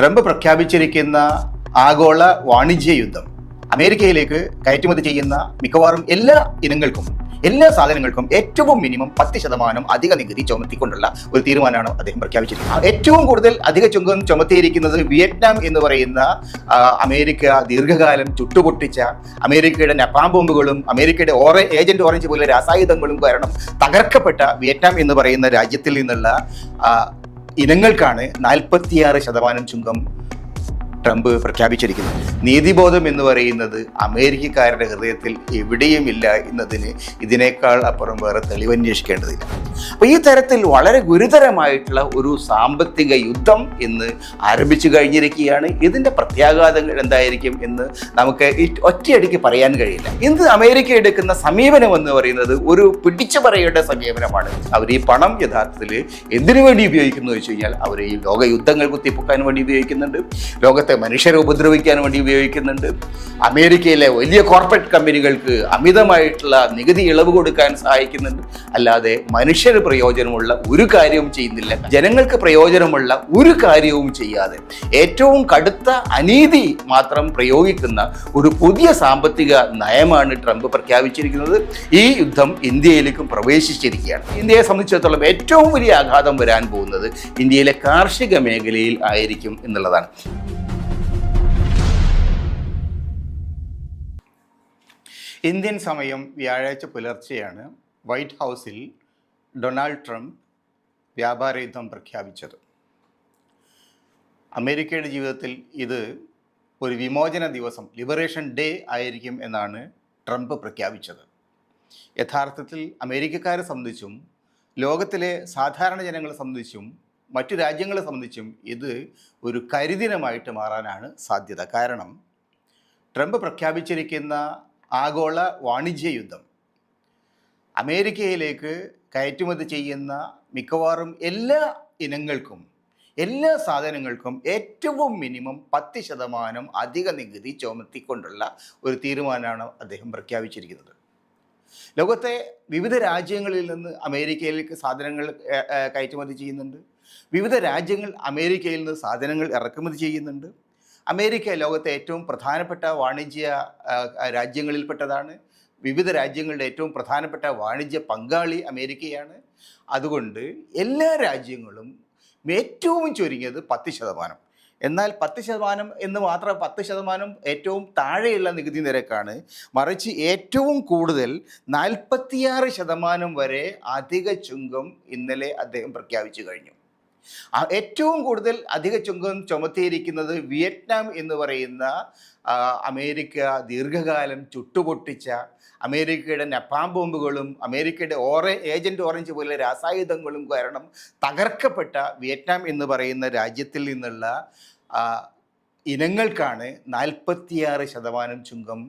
Trump പ്രഖ്യാപിച്ചിരിക്കുന്ന ആഗോള വാണിജ്യ യുദ്ധം അമേരിക്കയിലേക്ക് കയറ്റുമതി ചെയ്യുന്ന മിക്കവാറും എല്ലാ ഇനങ്ങൾക്കും എല്ലാ സാധനങ്ങൾക്കും ഏറ്റവും മിനിമം പത്ത് ശതമാനം അധിക നികുതി ചുമത്തിക്കൊണ്ടുള്ള ഒരു തീരുമാനമാണ് അദ്ദേഹം പ്രഖ്യാപിച്ചിരിക്കുന്നത്. ഏറ്റവും കൂടുതൽ അധിക ചുങ്കം ചുമത്തിയിരിക്കുന്നത് വിയറ്റ്നാം എന്ന് പറയുന്ന അമേരിക്ക ദീർഘകാലം ചുട്ടുപൊട്ടിച്ച അമേരിക്കയുടെ നപ്പാം ബോംബുകളും അമേരിക്കയുടെ ഓറ ഏജന്റ് ഓറഞ്ച് പോലെ രാസായുധങ്ങളും കാരണം തകർക്കപ്പെട്ട വിയറ്റ്നാം എന്ന് പറയുന്ന രാജ്യത്തിൽ നിന്നുള്ള ഇനങ്ങൾക്കാണ് നാൽപ്പത്തിയാറ് ശതമാനം ചുങ്കം ട്രംപ് പ്രഖ്യാപിച്ചിരിക്കുന്നത് നീതിബോധം എന്ന് പറയുന്നത് അമേരിക്കക്കാരുടെ ഹൃദയത്തിൽ എവിടെയും ഇല്ല എന്നതിന് ഇതിനേക്കാൾ അപ്പുറം വേറെ തെളിവന്വേഷിക്കേണ്ടതില്ല. അപ്പോൾ ഈ തരത്തിൽ വളരെ ഗുരുതരമായിട്ടുള്ള ഒരു സാമ്പത്തിക യുദ്ധം എന്ന് ആരംഭിച്ചു കഴിഞ്ഞിരിക്കുകയാണ്. ഇതിന്റെ പ്രത്യാഘാതങ്ങൾ എന്തായിരിക്കും എന്ന് നമുക്ക് ഒറ്റയടിക്ക് പറയാൻ കഴിയില്ല. ഇന്ന് അമേരിക്ക എടുക്കുന്ന സമീപനം എന്ന് പറയുന്നത് ഒരു പിടിച്ചു പറയേണ്ട സമീപനമാണ്. അവർ ഈ പണം യഥാർത്ഥത്തിൽ എന്തിനു വേണ്ടി ഉപയോഗിക്കുന്നു വെച്ച് കഴിഞ്ഞാൽ അവർ ഈ ലോക യുദ്ധങ്ങൾ കുത്തിപ്പൊക്കാൻ വേണ്ടി ഉപയോഗിക്കുന്നുണ്ട്. ലോകത്തെ മനുഷ്യരെ ഉപദ്രവിക്കാൻ വേണ്ടി ഉപയോഗിക്കുന്നുണ്ട്. അമേരിക്കയിലെ വലിയ കോർപ്പറേറ്റ് കമ്പനികൾക്ക് അമിതമായിട്ടുള്ള നികുതി ഇളവ് കൊടുക്കാൻ സഹായിക്കുന്നുണ്ട്. അല്ലാതെ മനുഷ്യന് പ്രയോജനമുള്ള ഒരു കാര്യവും ചെയ്യുന്നില്ല. ജനങ്ങൾക്ക് പ്രയോജനമുള്ള ഒരു കാര്യവും ചെയ്യാതെ ഏറ്റവും കടുത്ത അനീതി മാത്രം പ്രയോഗിക്കുന്ന ഒരു പുതിയ സാമ്പത്തിക നയമാണ് ട്രംപ് പ്രഖ്യാപിച്ചിരിക്കുന്നത്. ഈ യുദ്ധം ഇന്ത്യയിലേക്കും പ്രവേശിച്ചിരിക്കുകയാണ്. ഇന്ത്യയെ സംബന്ധിച്ചിടത്തോളം ഏറ്റവും വലിയ ആഘാതം വരാൻ പോകുന്നത് ഇന്ത്യയിലെ കാർഷിക മേഖലയിൽ ആയിരിക്കും എന്നുള്ളതാണ്. ഇന്ത്യൻ സമയം വ്യാഴാഴ്ച പുലർച്ചെയാണ് വൈറ്റ് ഹൗസിൽ ഡൊണാൾഡ് ട്രംപ് വ്യാപാര യുദ്ധം പ്രഖ്യാപിച്ചത്. അമേരിക്കയുടെ ജീവിതത്തിൽ ഇത് ഒരു വിമോചന ദിവസം ലിബറേഷൻ ഡേ ആയിരിക്കും എന്നാണ് ട്രംപ് പ്രഖ്യാപിച്ചത്. യഥാർത്ഥത്തിൽ അമേരിക്കക്കാരെ സംബന്ധിച്ചും ലോകത്തിലെ സാധാരണ ജനങ്ങളെ സംബന്ധിച്ചും മറ്റു രാജ്യങ്ങളെ സംബന്ധിച്ചും ഇത് ഒരു കരിദിനമായിട്ട് മാറാനാണ് സാധ്യത. കാരണം ട്രംപ് പ്രഖ്യാപിച്ചിരിക്കുന്ന ആഗോള വാണിജ്യ യുദ്ധം അമേരിക്കയിലേക്ക് കയറ്റുമതി ചെയ്യുന്ന മിക്കവാറും എല്ലാ ഇനങ്ങൾക്കും എല്ലാ സാധനങ്ങൾക്കും ഏറ്റവും മിനിമം പത്ത് ശതമാനം അധിക നികുതി ചുമത്തിക്കൊണ്ടുള്ള ഒരു തീരുമാനമാണ് അദ്ദേഹം പ്രഖ്യാപിച്ചിരിക്കുന്നത്. ലോകത്തെ വിവിധ രാജ്യങ്ങളിൽ നിന്ന് അമേരിക്കയിലേക്ക് സാധനങ്ങൾ കയറ്റുമതി ചെയ്യുന്നുണ്ട്. വിവിധ രാജ്യങ്ങൾ അമേരിക്കയിൽ നിന്ന് സാധനങ്ങൾ ഇറക്കുമതി ചെയ്യുന്നുണ്ട്. അമേരിക്ക ലോകത്തെ ഏറ്റവും പ്രധാനപ്പെട്ട വാണിജ്യ രാജ്യങ്ങളിൽപ്പെട്ടതാണ്. വിവിധ രാജ്യങ്ങളുടെ ഏറ്റവും പ്രധാനപ്പെട്ട വാണിജ്യ പങ്കാളി അമേരിക്കയാണ്. അതുകൊണ്ട് എല്ലാ രാജ്യങ്ങളും ഏറ്റവും ചുരുങ്ങിയത് പത്ത് ശതമാനം. എന്നാൽ പത്ത് ശതമാനം എന്ന് മാത്രം പത്ത് ശതമാനം ഏറ്റവും താഴെയുള്ള നികുതി നിരക്കാണ്. മറിച്ച് ഏറ്റവും കൂടുതൽ നാൽപ്പത്തിയാറ് ശതമാനം വരെ അധിക ചുങ്കം ഇന്നലെ അദ്ദേഹം പ്രഖ്യാപിച്ചു കഴിഞ്ഞു. ഏറ്റവും കൂടുതൽ അധിക ചുങ്കം ചുമത്തിയിരിക്കുന്നത് വിയറ്റ്നാം എന്ന് പറയുന്ന അമേരിക്ക ദീർഘകാലം ചുട്ടുപൊട്ടിച്ച അമേരിക്കയുടെ നപ്പാം ബോംബുകളും അമേരിക്കയുടെ ഓറ ഏജന്റ് ഓറഞ്ച് പോലെ രാസായുധങ്ങളും കാരണം തകർക്കപ്പെട്ട വിയറ്റ്നാം എന്ന് പറയുന്ന രാജ്യത്തിൽ നിന്നുള്ള ഇനങ്ങൾക്കാണ് നാൽപ്പത്തിയാറ് ശതമാനം ചുങ്കം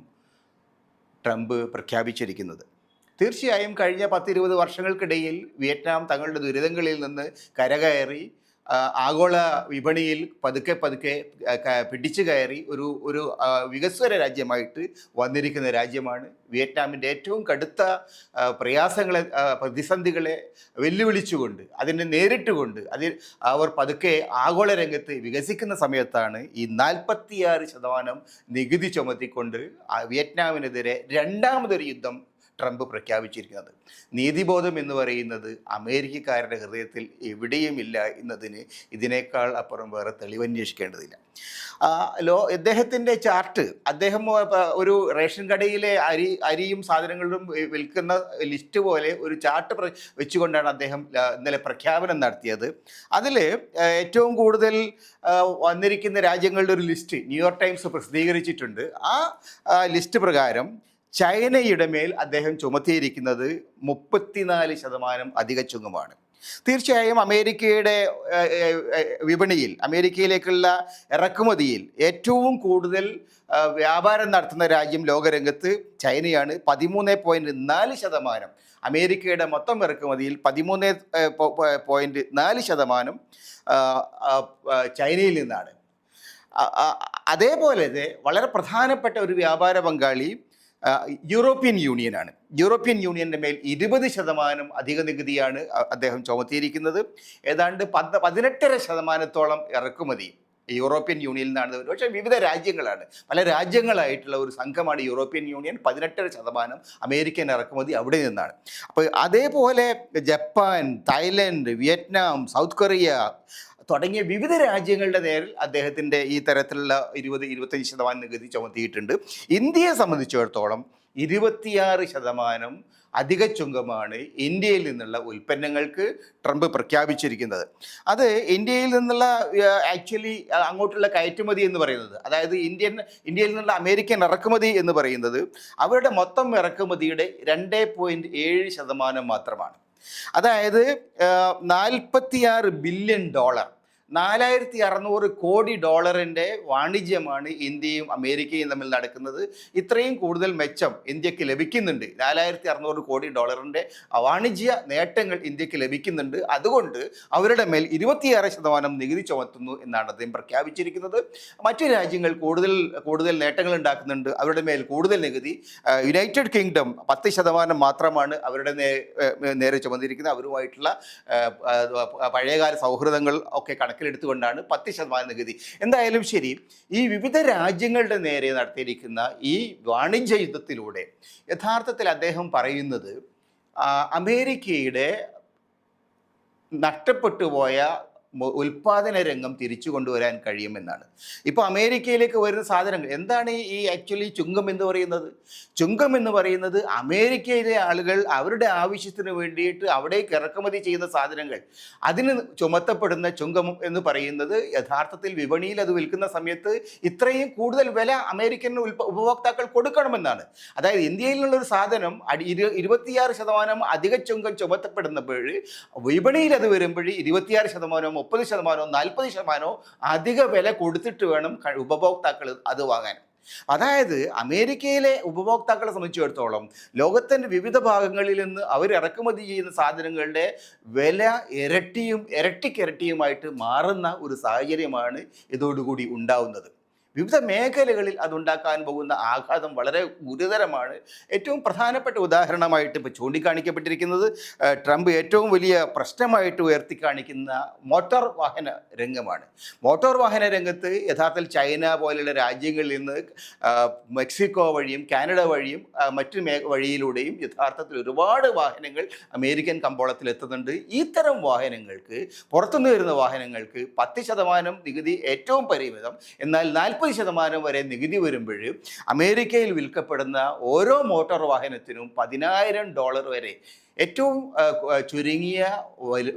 ട്രംപ് പ്രഖ്യാപിച്ചിരിക്കുന്നത്. തീർച്ചയായും കഴിഞ്ഞ പത്തിരുപത് വർഷങ്ങൾക്കിടയിൽ വിയറ്റ്നാം തങ്ങളുടെ ദുരിതങ്ങളിൽ നിന്ന് കരകയറി ആഗോള വിപണിയിൽ പതുക്കെ പതുക്കെ പിടിച്ചു കയറി ഒരു ഒരു വികസ്വര രാജ്യമായിട്ട് വന്നിരിക്കുന്ന രാജ്യമാണ്. വിയറ്റ്നാമിന്റെ ഏറ്റവും കടുത്ത പ്രയാസങ്ങളെ പ്രതിസന്ധികളെ വെല്ലുവിളിച്ചുകൊണ്ട് അതിനെ നേരിട്ടുകൊണ്ട് അതിൽ അവർ പതുക്കെ ആഗോള രംഗത്ത് വികസിക്കുന്ന സമയത്താണ് ഈ നാൽപ്പത്തിയാറ് ശതമാനം നികുതി ചുമത്തിക്കൊണ്ട് വിയറ്റ്നാമിനെതിരെ രണ്ടാമതൊരു യുദ്ധം ട്രംപ് പ്രഖ്യാപിച്ചിരിക്കുന്നത്. നീതിബോധം എന്ന് പറയുന്നത് അമേരിക്കക്കാരുടെ ഹൃദയത്തിൽ എവിടെയും ഇല്ല എന്നതിന് ഇതിനേക്കാൾ അപ്പുറം വേറെ തെളിവന്വേഷിക്കേണ്ടതില്ല ലോ ഇദ്ദേഹത്തിന്റെ ചാർട്ട് അദ്ദേഹം ഒരു റേഷൻ കടയിലെ അരി അരിയും സാധനങ്ങളും വിൽക്കുന്ന ലിസ്റ്റ് പോലെ ഒരു ചാർട്ട് വെച്ചുകൊണ്ടാണ് അദ്ദേഹം ഇന്നലെ പ്രഖ്യാപനം നടത്തിയത്. അതിൽ ഏറ്റവും കൂടുതൽ വന്നിരിക്കുന്ന രാജ്യങ്ങളുടെ ഒരു ലിസ്റ്റ് ന്യൂയോർക്ക് ടൈംസ് പ്രസിദ്ധീകരിച്ചിട്ടുണ്ട്. ആ, ലിസ്റ്റ് പ്രകാരം ചൈനയുടെ മേൽ അദ്ദേഹം ചുമത്തിയിരിക്കുന്നത് മുപ്പത്തിനാല് ശതമാനം അധിക ചുങ്കമാണ് തീർച്ചയായും അമേരിക്കയുടെ വിപണിയിൽ അമേരിക്കയിലേക്കുള്ള ഇറക്കുമതിയിൽ ഏറ്റവും കൂടുതൽ വ്യാപാരം നടത്തുന്ന രാജ്യം ലോകരംഗത്ത് ചൈനയാണ്. പതിമൂന്ന് പോയിന്റ് നാല് ശതമാനം. അമേരിക്കയുടെ മൊത്തം ഇറക്കുമതിയിൽ പതിമൂന്ന് പോയിന്റ് നാല് ശതമാനം ചൈനയിൽ നിന്നാണ്. അതേപോലെ വളരെ പ്രധാനപ്പെട്ട ഒരു വ്യാപാര പങ്കാളി ആ, യൂറോപ്യൻ യൂണിയനാണ്. യൂറോപ്യൻ യൂണിയന്റെ മേൽ ഇരുപത് ശതമാനം അധിക നികുതിയാണ് അദ്ദേഹം ചുമത്തിയിരിക്കുന്നത്. ഏതാണ്ട് പത്ത് പതിനെട്ടര ശതമാനത്തോളം ഇറക്കുമതി യൂറോപ്യൻ യൂണിയനിൽ നിന്നാണ്. പക്ഷേ വിവിധ രാജ്യങ്ങളാണ്. പല രാജ്യങ്ങളായിട്ടുള്ള ഒരു സംഘമാണ് യൂറോപ്യൻ യൂണിയൻ. പതിനെട്ടര ശതമാനം അമേരിക്കൻ ഇറക്കുമതി അവിടെ നിന്നാണ്. അപ്പോൾ അതേപോലെ Japan Thailand Vietnam South Korea തുടങ്ങിയ വിവിധ രാജ്യങ്ങളുടെ നേരിൽ അദ്ദേഹത്തിന്റെ ഈ തരത്തിലുള്ള ഇരുപത് ഇരുപത്തഞ്ച് ശതമാനം നികുതി ചുമത്തിയിട്ടുണ്ട്. ഇന്ത്യയെ സംബന്ധിച്ചിടത്തോളം ഇരുപത്തിയാറ് ശതമാനം അധിക ചുങ്കമാണ് ഇന്ത്യയിൽ നിന്നുള്ള ഉൽപ്പന്നങ്ങൾക്ക് ട്രംപ് പ്രഖ്യാപിച്ചിരിക്കുന്നത്. അത് ഇന്ത്യയിൽ നിന്നുള്ള ആക്ച്വലി അങ്ങോട്ടുള്ള കയറ്റുമതി എന്ന് പറയുന്നത് അതായത് ഇന്ത്യൻ ഇന്ത്യയിൽ നിന്നുള്ള അമേരിക്കൻ ഇറക്കുമതി എന്ന് പറയുന്നത് അവരുടെ മൊത്തം ഇറക്കുമതിയുടെ രണ്ട് പോയിന്റ് ഏഴ് ശതമാനം മാത്രമാണ്. അതായത് നാൽപ്പത്തിയാറ് ബില്യൺ ഡോളർ നാലായിരത്തി അറുന്നൂറ് കോടി ഡോളറിന്റെ വാണിജ്യമാണ് ഇന്ത്യയും അമേരിക്കയും തമ്മിൽ നടക്കുന്നത്. ഇത്രയും കൂടുതൽ മെച്ചം ഇന്ത്യയ്ക്ക് ലഭിക്കുന്നുണ്ട്. നാലായിരത്തി അറുന്നൂറ് കോടി ഡോളറിന്റെ വാണിജ്യ നേട്ടങ്ങൾ ഇന്ത്യയ്ക്ക് ലഭിക്കുന്നുണ്ട്. അതുകൊണ്ട് അവരുടെ മേൽ ഇരുപത്തിയേറെ ശതമാനം നികുതി ചുമത്തുന്നു എന്നാണ് അദ്ദേഹം പ്രഖ്യാപിച്ചിരിക്കുന്നത്. മറ്റു രാജ്യങ്ങൾ കൂടുതൽ കൂടുതൽ നേട്ടങ്ങൾ ഉണ്ടാക്കുന്നുണ്ട്. അവരുടെ മേൽ കൂടുതൽ നികുതി യുണൈറ്റഡ് കിങ്ഡം പത്ത് ശതമാനം മാത്രമാണ് അവരുടെ നേരെ ചുമന്നിരിക്കുന്നത് അവരുമായിട്ടുള്ള പഴയകാല സൗഹൃദങ്ങൾ ഒക്കെ കണക്കിലെടുത്തുകൊണ്ടാണ് പത്ത് ശതമാനം നികുതി. എന്തായാലും ശരി ഈ വിവിധ രാജ്യങ്ങളുടെ നേരെ നടത്തിയിരിക്കുന്ന ഈ വാണിജ്യ യുദ്ധത്തിലൂടെ യഥാർത്ഥത്തിൽ അദ്ദേഹം പറയുന്നത് അമേരിക്കയുടെ നഷ്ടപ്പെട്ടു പോയ ഉൽപാദന രംഗം തിരിച്ചു കൊണ്ടുവരാൻ കഴിയുമെന്നാണ് ഇപ്പോൾ അമേരിക്കയിലേക്ക് വരുന്ന സാധനങ്ങൾ എന്താണ് ഈ ആക്ച്വലി ചുങ്കം എന്ന് പറയുന്നത്? ചുങ്കം എന്ന് പറയുന്നത് അമേരിക്കയിലെ ആളുകൾ അവരുടെ ആവശ്യത്തിന് വേണ്ടിയിട്ട് അവിടേക്ക് ഇറക്കുമതി ചെയ്യുന്ന സാധനങ്ങൾ. അതിന് ചുമത്തപ്പെടുന്ന ചുങ്കം എന്ന് പറയുന്നത് യഥാർത്ഥത്തിൽ വിപണിയിൽ അത് വിൽക്കുന്ന സമയത്ത് ഇത്രയും കൂടുതൽ വില അമേരിക്കൻ ഉപഭോക്താക്കൾ കൊടുക്കണമെന്നാണ്. അതായത് ഇന്ത്യയിൽ നിന്നുള്ളൊരു സാധനം ഇരു ഇരുപത്തിയാറ് ശതമാനം അധിക ചുങ്കം ചുമത്തപ്പെടുന്നപ്പോൾ വിപണിയിൽ അത് വരുമ്പോൾ ഇരുപത്തിയാറ് ശതമാനമോ മുപ്പത് ശതമാനമോ നാൽപ്പത് ശതമാനമോ അധിക വില കൊടുത്തിട്ട് വേണം ഉപഭോക്താക്കൾ അത് വാങ്ങാൻ. അതായത് അമേരിക്കയിലെ ഉപഭോക്താക്കളെ സംബന്ധിച്ചിടത്തോളം ലോകത്തിന്റെ വിവിധ ഭാഗങ്ങളിൽ നിന്ന് അവർ ഇറക്കുമതി ചെയ്യുന്ന സാധനങ്ങളുടെ വില ഇരട്ടിയും ഇരട്ടിക്കിരട്ടിയുമായിട്ട് മാറുന്ന ഒരു സാഹചര്യമാണ് ഇതോടുകൂടി ഉണ്ടാവുന്നത്. വിവിധ മേഖലകളിൽ അതുണ്ടാക്കാൻ പോകുന്ന ആഘാതം വളരെ ഗുരുതരമാണ്. ഏറ്റവും പ്രധാനപ്പെട്ട ഉദാഹരണമായിട്ട് ഇപ്പോൾ ചൂണ്ടിക്കാണിക്കപ്പെട്ടിരിക്കുന്നത് ട്രംപ് ഏറ്റവും വലിയ പ്രശ്നമായിട്ട് ഉയർത്തി കാണിക്കുന്ന മോട്ടോർ വാഹന രംഗമാണ്. മോട്ടോർ വാഹന രംഗത്ത് യഥാർത്ഥത്തിൽ ചൈന പോലെയുള്ള രാജ്യങ്ങളിൽ നിന്ന് മെക്സിക്കോ വഴിയും കാനഡ വഴിയും മറ്റു മേ വഴിയിലൂടെയും യഥാർത്ഥത്തിൽ ഒരുപാട് വാഹനങ്ങൾ അമേരിക്കൻ കമ്പോളത്തിൽ എത്തുന്നുണ്ട്. ഇത്തരം വാഹനങ്ങൾക്ക് പുറത്തുനിന്ന് വരുന്ന വാഹനങ്ങൾക്ക് പത്ത് ശതമാനം നികുതി ഏറ്റവും പരിമിതം. എന്നാൽ നാൽപ്പത് ശതമാനം വരെ നികുതി വരുമ്പോൾ അമേരിക്കയിൽ വിൽക്കപ്പെടുന്ന ഓരോ മോട്ടോർ വാഹനത്തിനും പതിനായിരം ഡോളർ വരെ ഏറ്റവും ചുരുങ്ങിയ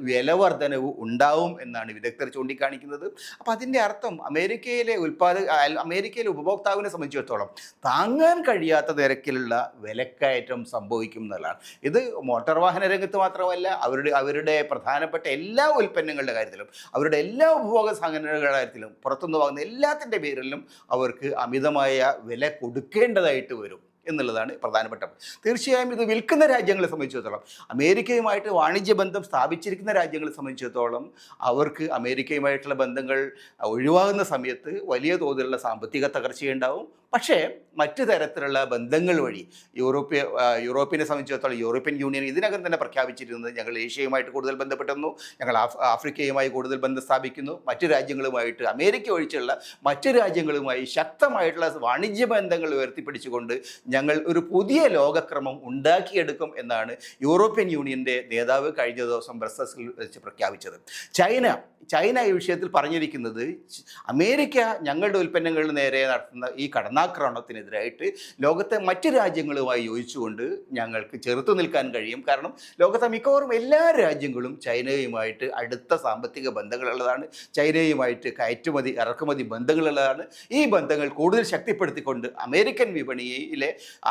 വില വർധനവ് ഉണ്ടാവും എന്നാണ് വിദഗ്ധർ ചൂണ്ടിക്കാണിക്കുന്നത്. അപ്പം അതിന്റെ അർത്ഥം അമേരിക്കയിലെ ഉൽപ്പാദക അമേരിക്കയിലെ ഉപഭോക്താവിനെ സംബന്ധിച്ചിടത്തോളം താങ്ങാൻ കഴിയാത്ത നിരക്കിലുള്ള വിലക്കയറ്റം സംഭവിക്കും എന്നുള്ളതാണ്. ഇത് മോട്ടോർ വാഹന രംഗത്ത് മാത്രമല്ല അവരുടെ അവരുടെ പ്രധാനപ്പെട്ട എല്ലാ ഉൽപ്പന്നങ്ങളുടെ കാര്യത്തിലും അവരുടെ എല്ലാ ഉപഭോഗ സംഘടനകളുടെ കാര്യത്തിലും പുറത്തുനിന്ന് വാങ്ങുന്ന എല്ലാത്തിന്റെ പേരിലും അവർക്ക് അമിതമായ വില കൊടുക്കേണ്ടതായിട്ട് വരും. എന്നുള്ളതാണ് പ്രധാനപ്പെട്ട തീർച്ചയായും ഇത് വിൽക്കുന്ന രാജ്യങ്ങളെ സംബന്ധിച്ചിടത്തോളം അമേരിക്കയുമായിട്ട് വാണിജ്യ ബന്ധം സ്ഥാപിച്ചിരിക്കുന്ന രാജ്യങ്ങളെ സംബന്ധിച്ചിടത്തോളം അവർക്ക് അമേരിക്കയുമായിട്ടുള്ള ബന്ധങ്ങൾ ഒഴിവാകുന്ന സമയത്ത് വലിയ തോതിലുള്ള സാമ്പത്തിക തകർച്ചയുണ്ടാവും പക്ഷേ മറ്റു തരത്തിലുള്ള ബന്ധങ്ങൾ വഴി യൂറോപ്യ യൂറോപ്യനെ സംബന്ധിച്ചിടത്തോളം യൂറോപ്യൻ യൂണിയൻ ഇതിനകം തന്നെ പ്രഖ്യാപിച്ചിരുന്നത് ഞങ്ങൾ ഏഷ്യയുമായിട്ട് കൂടുതൽ ബന്ധപ്പെടുന്നു ഞങ്ങൾ ആഫ് ആഫ്രിക്കയുമായി കൂടുതൽ ബന്ധം സ്ഥാപിക്കുന്നു മറ്റു രാജ്യങ്ങളുമായിട്ട് അമേരിക്ക ഒഴിച്ചുള്ള മറ്റു രാജ്യങ്ങളുമായി ശക്തമായിട്ടുള്ള വാണിജ്യ ബന്ധങ്ങൾ ഉയർത്തിപ്പിടിച്ചുകൊണ്ട് ഞങ്ങൾ ഒരു പുതിയ ലോകക്രമം ഉണ്ടാക്കിയെടുക്കും എന്നാണ് യൂറോപ്യൻ യൂണിയന്റെ നേതാവ് കഴിഞ്ഞ ദിവസം ബ്രസൽസിൽ വെച്ച് പ്രഖ്യാപിച്ചത്. ചൈന ചൈന ഈ വിഷയത്തിൽ പറഞ്ഞിരിക്കുന്നത് അമേരിക്ക ഞങ്ങളുടെ ഉൽപ്പന്നങ്ങളുടെ നേരെ നടത്തുന്ന ഈ കടന്നാക്രമണത്തിനെതിരായിട്ട് ലോകത്തെ മറ്റ് രാജ്യങ്ങളുമായി യോജിച്ചുകൊണ്ട് ഞങ്ങൾക്ക് ചെറുത്തു നിൽക്കാൻ കഴിയും. കാരണം ലോകത്തെ മിക്കവാറും എല്ലാ രാജ്യങ്ങളും ചൈനയുമായിട്ട് അടുത്ത സാമ്പത്തിക ബന്ധങ്ങളുള്ളതാണ്. ചൈനയുമായിട്ട് കയറ്റുമതി ഇറക്കുമതി ബന്ധങ്ങളുള്ളതാണ്. ഈ ബന്ധങ്ങൾ കൂടുതൽ ശക്തിപ്പെടുത്തിക്കൊണ്ട് അമേരിക്കൻ വിപണിയിലെ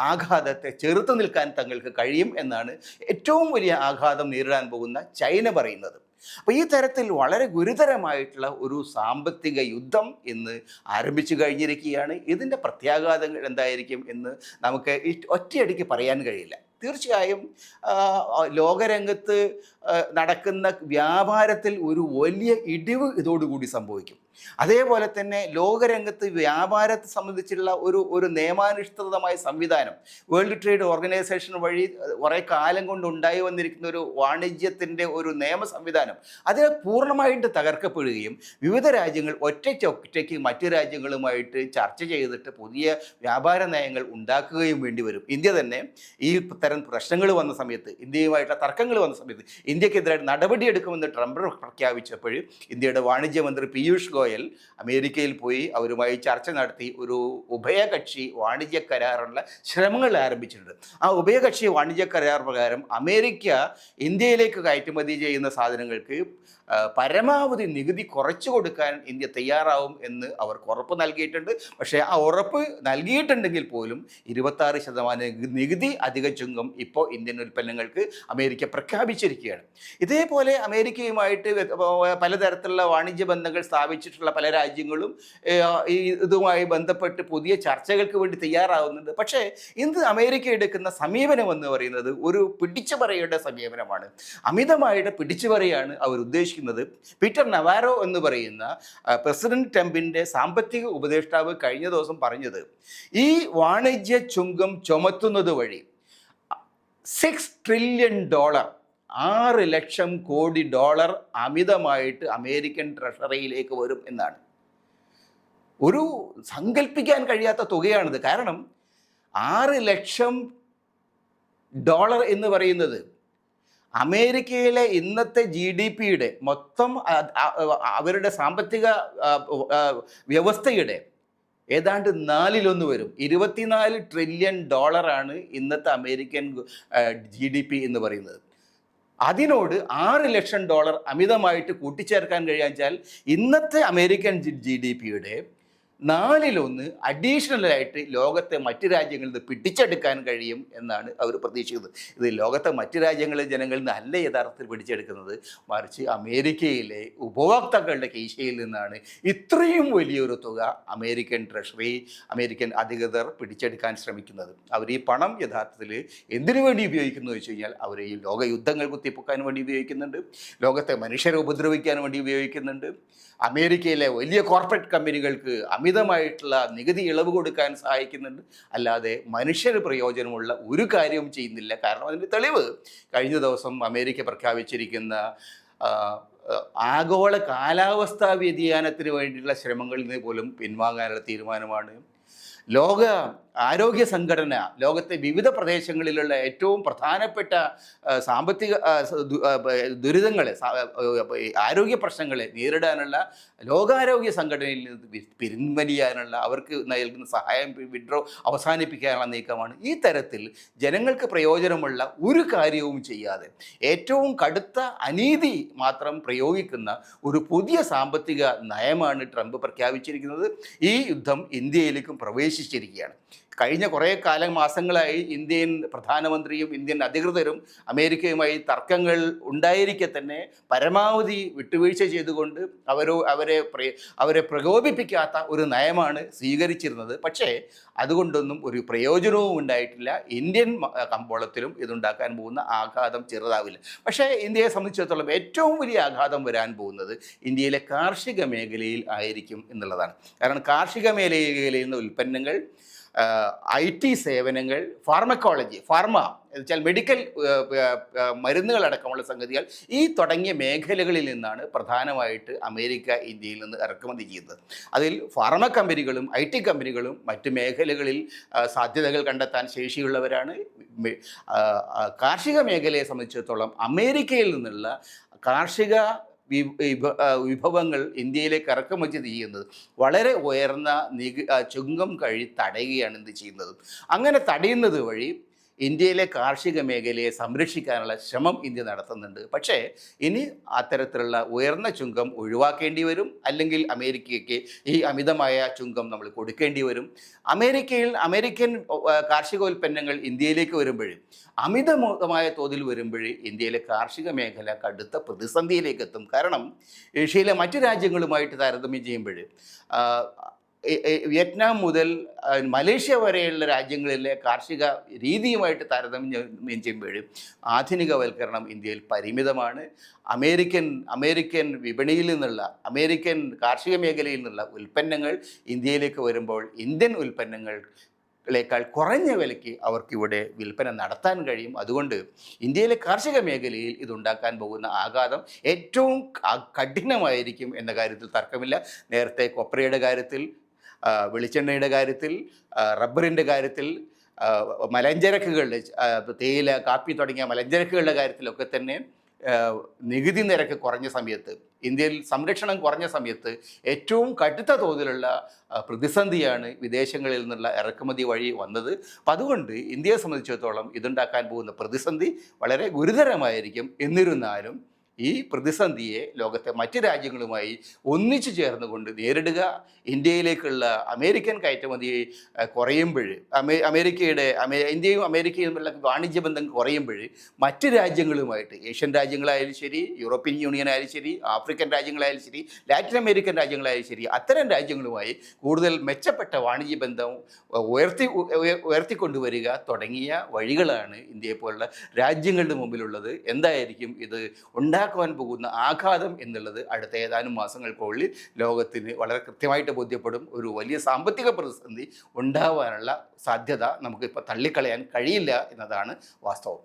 ആഘാതത്തെ ചെറുത്തു നിൽക്കാൻ തങ്ങൾക്ക് കഴിയും എന്നാണ് ഏറ്റവും വലിയ ആഘാതം നേരിടാൻ പോകുന്ന ചൈന പറയുന്നത്. അപ്പോൾ ഈ തരത്തിൽ വളരെ ഗുരുതരമായിട്ടുള്ള ഒരു സാമ്പത്തിക യുദ്ധം ഇന്ന് ആരംഭിച്ചു കഴിഞ്ഞിരിക്കുകയാണ്. ഇതിന്റെ പ്രത്യാഘാതങ്ങൾ എന്തായിരിക്കും എന്ന് നമുക്ക് ഒറ്റയടിക്ക് പറയാൻ കഴിയില്ല. തീർച്ചയായും ലോകരംഗത്ത് നടക്കുന്ന വ്യാപാരത്തിൽ ഒരു വലിയ ഇടിവ് ഇതോടുകൂടി സംഭവിക്കും. അതേപോലെ തന്നെ ലോകരംഗത്ത് വ്യാപാരത്തെ സംബന്ധിച്ചുള്ള ഒരു ഒരു നിയമാനുഷ്ഠിതമായ സംവിധാനം വേൾഡ് ട്രേഡ് ഓർഗനൈസേഷൻ വഴി കുറേ കാലം കൊണ്ട് ഉണ്ടായി വന്നിരിക്കുന്ന ഒരു വാണിജ്യത്തിന്റെ ഒരു നിയമ സംവിധാനം അതിനെ പൂർണമായിട്ട് തകർക്കപ്പെടുകയും വിവിധ രാജ്യങ്ങൾ ഒറ്റയ്ക്ക് ഒറ്റയ്ക്ക് മറ്റു രാജ്യങ്ങളുമായിട്ട് ചർച്ച ചെയ്തിട്ട് പുതിയ വ്യാപാര നയങ്ങൾ ഉണ്ടാക്കുകയും വേണ്ടി വരും. ഇന്ത്യ തന്നെ ഈ തരം പ്രശ്നങ്ങൾ വന്ന സമയത്ത് ഇന്ത്യയുമായിട്ടുള്ള തർക്കങ്ങൾ വന്ന സമയത്ത് ഇന്ത്യക്കെതിരായിട്ട് നടപടിയെടുക്കുമെന്ന് ട്രംപ് പ്രഖ്യാപിച്ചപ്പോൾ ഇന്ത്യയുടെ വാണിജ്യമന്ത്രി പീയൂഷ് ഗോയൽ അമേരിക്കയിൽ പോയി അവരുമായി ചർച്ച നടത്തി ഒരു ഉഭയകക്ഷി വാണിജ്യ കരാറുള്ള ശ്രമങ്ങൾ ആരംഭിച്ചിട്ടുണ്ട്. ആ ഉഭയകക്ഷി വാണിജ്യ കരാർ പ്രകാരം അമേരിക്ക ഇന്ത്യയിലേക്ക് കയറ്റുമതി ചെയ്യുന്ന സാധനങ്ങൾക്ക് പരമാവധി നികുതി കുറച്ചു കൊടുക്കാൻ ഇന്ത്യ തയ്യാറാവും എന്ന് അവർക്ക് ഉറപ്പ് നൽകിയിട്ടുണ്ട്. പക്ഷേ ആ ഉറപ്പ് നൽകിയിട്ടുണ്ടെങ്കിൽ പോലും ഇരുപത്താറ് ശതമാനം നികു- നികുതി അധിക ചുങ്കം ഇപ്പോൾ ഇന്ത്യൻ ഉൽപ്പന്നങ്ങൾക്ക് അമേരിക്ക പ്രഖ്യാപിച്ചിരിക്കുകയാണ്. ഇതേപോലെ അമേരിക്കയുമായിട്ട് പലതരത്തിലുള്ള വാണിജ്യ ബന്ധങ്ങൾ സ്ഥാപിച്ചിട്ടുള്ള പല രാജ്യങ്ങളും ഇതുമായി ബന്ധപ്പെട്ട് പുതിയ ചർച്ചകൾക്ക് വേണ്ടി തയ്യാറാവുന്നുണ്ട്. പക്ഷേ ഇന്ന് അമേരിക്ക എടുക്കുന്ന സമീപനം എന്ന് പറയുന്നത് ഒരു പിടിച്ചുപറയുടെ സമീപനമാണ്. അമിതമായിട്ട് പിടിച്ചുപറയാണ് അവർ ഉദ്ദേശിക്കുന്നത്. പീറ്റർ നവാരോ എന്ന് പറയുന്ന പ്രസിഡന്റ് ട്രംപിന്റെ സാമ്പത്തിക ഉപദേഷ്ടാവ് കഴിഞ്ഞ ദിവസം പറഞ്ഞത് ഈ വാണിജ്യ ചുങ്കം ചുമത്തുന്നത് വഴി സിക്സ് ട്രില്യൺ ഡോളർ ആറ് ലക്ഷം കോടി ഡോളർ അമിതമായിട്ട് അമേരിക്കൻ ട്രഷറിയിലേക്ക് വരും എന്നാണ്. ഒരു സങ്കല്പിക്കാൻ കഴിയാത്ത തുകയാണിത്. കാരണം ആറ് ലക്ഷം ഡോളർ എന്ന് പറയുന്നത് അമേരിക്കയിലെ ഇന്നത്തെ ജി ഡി പിയുടെ മൊത്തം അവരുടെ സാമ്പത്തിക വ്യവസ്ഥയുടെ ഏതാണ്ട് നാലിലൊന്ന് വരും. ഇരുപത്തിനാല് ട്രില്യൺ ഡോളറാണ് ഇന്നത്തെ അമേരിക്കൻ ജി ഡി പി എന്ന് പറയുന്നത്. അതിനോട് ആറ് ലക്ഷം ഡോളർ അമിതമായിട്ട് കൂട്ടിച്ചേർക്കാൻ കഴിയാച്ചാൽ ഇന്നത്തെ അമേരിക്കൻ ജി ഡി പിയുടെ നാലിലൊന്ന് അഡീഷണൽ ആയിട്ട് ലോകത്തെ മറ്റ് രാജ്യങ്ങളിൽ നിന്ന് പിടിച്ചെടുക്കാൻ കഴിയും എന്നാണ് അവർ പ്രതീക്ഷിക്കുന്നത്. ഇത് ലോകത്തെ മറ്റ് രാജ്യങ്ങളിലെ ജനങ്ങളിൽ നിന്ന് അല്ല യഥാർത്ഥത്തിൽ പിടിച്ചെടുക്കുന്നത്. മറിച്ച് അമേരിക്കയിലെ ഉപഭോക്താക്കളുടെ കീശയിൽ നിന്നാണ് ഇത്രയും വലിയൊരു തുക അമേരിക്കൻ ട്രഷറി അമേരിക്കൻ അധികൃതർ പിടിച്ചെടുക്കാൻ ശ്രമിക്കുന്നത്. അവർ ഈ പണം യഥാർത്ഥത്തിൽ എന്തിനു വേണ്ടി ഉപയോഗിക്കുന്നു വെച്ച് കഴിഞ്ഞാൽ അവർ ഈ ലോക യുദ്ധങ്ങൾ കുത്തിപ്പൊക്കാൻ വേണ്ടി ഉപയോഗിക്കുന്നുണ്ട്. ലോകത്തെ മനുഷ്യരെ ഉപദ്രവിക്കാൻ വേണ്ടി ഉപയോഗിക്കുന്നുണ്ട്. അമേരിക്കയിലെ വലിയ കോർപ്പറേറ്റ് കമ്പനികൾക്ക് അമിതമായിട്ടുള്ള നികുതി ഇളവ് കൊടുക്കാൻ സഹായിക്കുന്നുണ്ട്. അല്ലാതെ മനുഷ്യന് പ്രയോജനമുള്ള ഒരു കാര്യവും ചെയ്യുന്നില്ല. കാരണം അതിന്റെ തെളിവ് കഴിഞ്ഞ ദിവസം അമേരിക്ക പ്രഖ്യാപിച്ചിരിക്കുന്ന ആഗോള കാലാവസ്ഥാ വ്യതിയാനത്തിന് വേണ്ടിയുള്ള ശ്രമങ്ങളിൽ നിന്ന് പോലും പിൻവാങ്ങാനുള്ള തീരുമാനമാണ്. ലോക ആരോഗ്യ സംഘടന ലോകത്തെ വിവിധ പ്രദേശങ്ങളിലുള്ള ഏറ്റവും പ്രധാനപ്പെട്ട സാമ്പത്തിക ദുരിതങ്ങളെ ആരോഗ്യ പ്രശ്നങ്ങളെ നേരിടാനുള്ള ലോകാരോഗ്യ സംഘടനയിൽ നിന്ന് പിൻവലിയാനുള്ള അവർക്ക് നൽകുന്ന സഹായം വിഡ്രോ അവസാനിപ്പിക്കാനുള്ള നീക്കമാണ് ഈ തരത്തിൽ ജനങ്ങൾക്ക് പ്രയോജനമുള്ള ഒരു കാര്യവും ചെയ്യാതെ ഏറ്റവും കടുത്ത അനീതി മാത്രം പ്രയോഗിക്കുന്ന ഒരു പുതിയ സാമ്പത്തിക നയമാണ് ട്രംപ് പ്രഖ്യാപിച്ചിരിക്കുന്നത്. ഈ യുദ്ധം ഇന്ത്യയിലേക്കും പ്രവേശിച്ചിരിക്കുകയാണ്. കഴിഞ്ഞ കുറേ കാലം മാസങ്ങളായി ഇന്ത്യൻ പ്രധാനമന്ത്രിയും ഇന്ത്യൻ അധികൃതരും അമേരിക്കയുമായി തർക്കങ്ങൾ ഉണ്ടായിരിക്കെ തന്നെ പരമാവധി വിട്ടുവീഴ്ച ചെയ്തുകൊണ്ട് അവരോ അവരെ അവരെ പ്രകോപിപ്പിക്കാത്ത ഒരു നയമാണ് സ്വീകരിച്ചിരുന്നത്. പക്ഷേ അതുകൊണ്ടൊന്നും ഒരു പ്രയോജനവും ഉണ്ടായിട്ടില്ല. ഇന്ത്യൻ കമ്പോളത്തിലും ഇതുണ്ടാക്കാൻ പോകുന്ന ആഘാതം ചെറുതാവില്ല. പക്ഷേ ഇന്ത്യയെ സംബന്ധിച്ചിടത്തോളം ഏറ്റവും വലിയ ആഘാതം വരാൻ പോകുന്നത് ഇന്ത്യയിലെ കാർഷിക മേഖലയിൽ ആയിരിക്കും എന്നുള്ളതാണ്. കാരണം കാർഷിക മേഖലയിൽ നിന്ന് ഉൽപ്പന്നങ്ങൾ ഐ ടി സേവനങ്ങൾ ഫാർമക്കോളജി ഫാർമ എന്ന് വെച്ചാൽ മെഡിക്കൽ മരുന്നുകളടക്കമുള്ള സംഗതികൾ ഈ തുടങ്ങിയ മേഖലകളിൽ നിന്നാണ് പ്രധാനമായിട്ട് അമേരിക്ക ഇന്ത്യയിൽ നിന്ന് ഇറക്കുമതി ചെയ്യുന്നത്. അതിൽ ഫാർമ കമ്പനികളും ഐ ടി കമ്പനികളും മറ്റ് മേഖലകളിൽ സാധ്യതകൾ കണ്ടെത്താൻ ശേഷിയുള്ളവരാണ്. കാർഷിക മേഖലയെ സംബന്ധിച്ചിടത്തോളം അമേരിക്കയിൽ നിന്നുള്ള കാർഷിക വിഭവങ്ങൾ ഇന്ത്യയിലേക്ക് ഇറക്കുമതി ചെയ്യുന്നത് വളരെ ഉയർന്ന നിക ചുങ്കം കഴി തടയുകയാണ് ഇത് ചെയ്യുന്നത്. അങ്ങനെ തടയുന്നത് വഴി ഇന്ത്യയിലെ കാർഷിക മേഖലയെ സംരക്ഷിക്കാനുള്ള ശ്രമം ഇന്ത്യ നടത്തുന്നുണ്ട്. പക്ഷേ ഇനി അത്തരത്തിലുള്ള ഉയർന്ന ചുങ്കം ഒഴിവാക്കേണ്ടി വരും. അല്ലെങ്കിൽ അമേരിക്കയ്ക്ക് ഈ അമിതമായ ചുങ്കം നമ്മൾ കൊടുക്കേണ്ടി വരും. അമേരിക്കയിൽ അമേരിക്കൻ കാർഷികോൽപ്പന്നങ്ങൾ ഇന്ത്യയിലേക്ക് വരുമ്പോൾ അമിതമായ തോതിൽ വരുമ്പോൾ ഇന്ത്യയിലെ കാർഷിക മേഖല കടുത്ത പ്രതിസന്ധിയിലേക്ക് എത്തും കാരണം ഏഷ്യയിലെ മറ്റു രാജ്യങ്ങളുമായിട്ട് താരതമ്യം ചെയ്യുമ്പോൾ വിയറ്റ്നാം മുതൽ മലേഷ്യ വരെയുള്ള രാജ്യങ്ങളിലെ കാർഷിക രീതിയുമായിട്ട് താരതമ്യം ചെയ്യുമ്പോഴും ആധുനികവൽക്കരണം ഇന്ത്യയിൽ പരിമിതമാണ്. അമേരിക്കൻ അമേരിക്കൻ വിപണിയിൽ നിന്നുള്ള അമേരിക്കൻ കാർഷിക മേഖലയിൽ നിന്നുള്ള ഉൽപ്പന്നങ്ങൾ ഇന്ത്യയിലേക്ക് വരുമ്പോൾ ഇന്ത്യൻ ഉൽപ്പന്നങ്ങൾ ളേക്കാൾ കുറഞ്ഞ വിലയ്ക്ക് അവർക്കിവിടെ വിൽപ്പന നടത്താൻ കഴിയും. അതുകൊണ്ട് ഇന്ത്യയിലെ കാർഷിക മേഖലയിൽ ഇതുണ്ടാക്കാൻ പോകുന്ന ആഘാതം ഏറ്റവും കഠിനമായിരിക്കും എന്ന കാര്യത്തിൽ തർക്കമില്ല. നേരത്തെ കൊപ്രയുടെ കാര്യത്തിൽ വെളിച്ചെണ്ണയുടെ കാര്യത്തിൽ റബ്ബറിന്റെ കാര്യത്തിൽ മലഞ്ചരക്കുകളുടെ തേയില കാപ്പി തുടങ്ങിയ മലഞ്ചരക്കുകളുടെ കാര്യത്തിലൊക്കെ തന്നെ നികുതി നിരക്ക് കുറഞ്ഞ സമയത്ത് ഇന്ത്യയിൽ സംരക്ഷണം കുറഞ്ഞ സമയത്ത് ഏറ്റവും കടുത്ത തോതിലുള്ള പ്രതിസന്ധിയാണ് വിദേശങ്ങളിൽ നിന്നുള്ള ഇറക്കുമതി വഴി വന്നത്. അപ്പം അതുകൊണ്ട് ഇന്ത്യയെ സംബന്ധിച്ചിടത്തോളം ഇതുണ്ടാക്കാൻ പോകുന്ന പ്രതിസന്ധി വളരെ ഗുരുതരമായിരിക്കും എന്നിരുന്നാലും ഈ പ്രതിസന്ധിയെ ലോകത്തെ മറ്റ് രാജ്യങ്ങളുമായി ഒന്നിച്ചു ചേർന്നുകൊണ്ട് നേരിടുക ഇന്ത്യയിലേക്കുള്ള അമേരിക്കൻ കയറ്റുമതി കുറയുമ്പോൾ അമേ അമേരിക്കയുടെ അമേ ഇന്ത്യയും അമേരിക്കയും തമ്മിലുള്ള വാണിജ്യ ബന്ധം കുറയുമ്പോൾ മറ്റ് രാജ്യങ്ങളുമായിട്ട് ഏഷ്യൻ രാജ്യങ്ങളായാലും ശരി യൂറോപ്യൻ യൂണിയൻ ആയാലും ശരി ആഫ്രിക്കൻ രാജ്യങ്ങളായാലും ശരി ലാറ്റിൻ അമേരിക്കൻ രാജ്യങ്ങളായാലും ശരി അത്തരം രാജ്യങ്ങളുമായി കൂടുതൽ മെച്ചപ്പെട്ട വാണിജ്യ ബന്ധം ഉയർത്തി ഉയ- ഉയർത്തിക്കൊണ്ടുവരിക തുടങ്ങിയ വഴികളാണ് ഇന്ത്യയെ പോലുള്ള രാജ്യങ്ങളുടെ മുമ്പിലുള്ളത്. എന്തായിരിക്കും ഇത്? ഉണ്ടാക്കുവാൻ പോകുന്ന ആഘാതം എന്നുള്ളത് അടുത്ത ഏതാനും മാസങ്ങൾക്കുള്ളിൽ ലോകത്തിന് വളരെ കൃത്യമായിട്ട് ബോധ്യപ്പെടും. ഒരു വലിയ സാമ്പത്തിക പ്രതിസന്ധി ഉണ്ടാവാനുള്ള സാധ്യത നമുക്കിപ്പോൾ തള്ളിക്കളയാൻ കഴിയില്ല എന്നതാണ് വാസ്തവം.